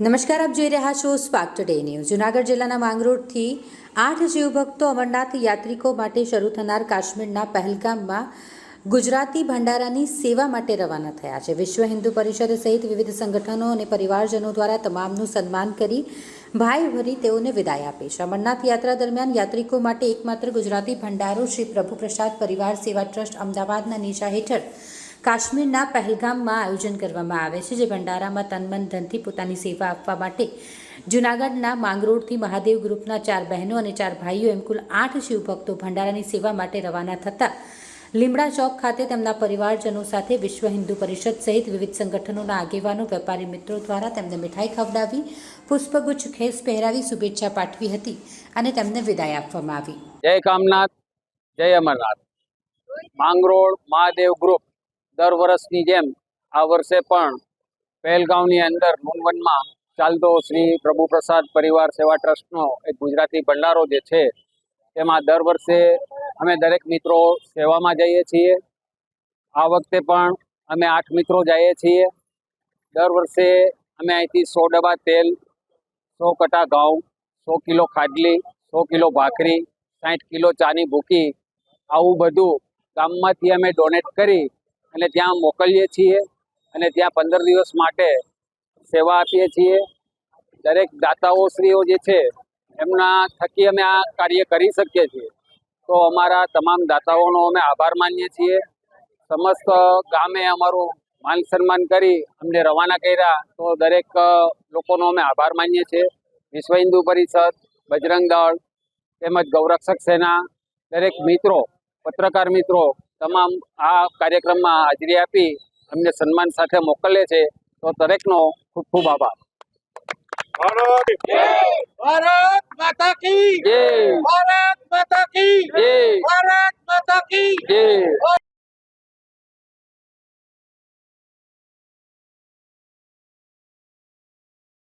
નમસ્કાર, આપ જોઈ રહ્યા છો સ્પાર્ક ટુડે ન્યૂઝ જુનાગઢ જિલ્લાના માંગરોળથી આઠ શિવભક્તો અમરનાથ યાત્રિકો માટે શરૂ થનાર કાશ્મીરના પહેલગામમાં ગુજરાતી ભંડારાની સેવા માટે રવાના થયા છે. વિશ્વ હિન્દુ પરિષદ સહિત વિવિધ સંગઠનો અને પરિવારજનો દ્વારા તમામનું સન્માન કરી ભાઈ ભરી તેઓને વિદાય આપી છે. અમરનાથ યાત્રા દરમિયાન યાત્રિકો માટે એકમાત્ર ગુજરાતી ભંડારો શ્રી પ્રભુ પ્રસાદ પરિવાર સેવા ટ્રસ્ટ અમદાવાદના નિશા હેઠળ કાશ્મીરના પહેલગામમાં આયોજન કરવામાં આવે છે, જે ભંડારામાં તનમન ધનથી પોતાની સેવા આપવા માટે જૂનાગઢના માંગરોળથી મહાદેવ ગ્રુપના ચાર બહેનો અને ચાર ભાઈઓ એમ કુલ આઠ શિવભક્તો ભંડારાની સેવા માટે રવાના થતા લીમડા ચોક ખાતે તેમના પરિવારજનો સાથે વિશ્વ હિન્દુ પરિષદ સહિત વિવિધ સંગઠનોના આગેવાનો, વેપારી મિત્રો દ્વારા તેમને મીઠાઈ ખવડાવી, પુષ્પગુચ્છ ખેસ પહેરાવી શુભેચ્છા પાઠવી હતી અને તેમને વિદાય આપવામાં આવી. જય કામનાથ, જય અમરનાથ. માંગરોળ મહાદેવ ગ્રુપ દર વર્ષની જેમ આ વર્ષે પણ પહેલગાંવની અંદર મુનવનમાં ચાલતો શ્રી પ્રભુ પ્રસાદ પરિવાર સેવા ટ્રસ્ટનો એક ગુજરાતી ભંડારો જે છે, તેમાં દર વર્ષે અમે દરેક મિત્રો સેવામાં જઈએ છીએ. આ વખતે પણ અમે આઠ મિત્રો જઈએ છીએ. દર વર્ષે અમે અહીંથી સો ડબ્બા તેલ, સો કટા ઘઉં, સો કિલો ખાડલી સો કિલો ભાખરી સાઠ કિલો ચાની ભૂકી આવું બધું ગામમાંથી અમે ડોનેટ કરી અને ત્યાં મોકલીએ છીએ અને ત્યાં પંદર દિવસ માટે સેવા આપીએ છીએ. દરેક દાતાઓશ્રીઓ જે છે, એમના થકી અમે આ કાર્ય કરી શકીએ છીએ. તો અમારા તમામ દાતાઓનો અમે આભાર માનીએ છીએ. સમસ્ત ગામે અમારું માન સન્માન કરી અમને રવાના કર્યા. તો દરેક લોકોનો અમે આભાર માનીએ છીએ. વિશ્વ હિન્દુ પરિષદ, બજરંગ દળ, તેમજ ગૌરક્ષક સેના, દરેક મિત્રો, પત્રકાર મિત્રો તમામ આ કાર્યક્રમમાં હાજરી આપી અમને સન્માન સાથે મોકલે છે તો દરેકનો ખૂબ ખૂબ આભાર. ભારત ભારત માતા કી ભારત માતા કી ભારત માતા કી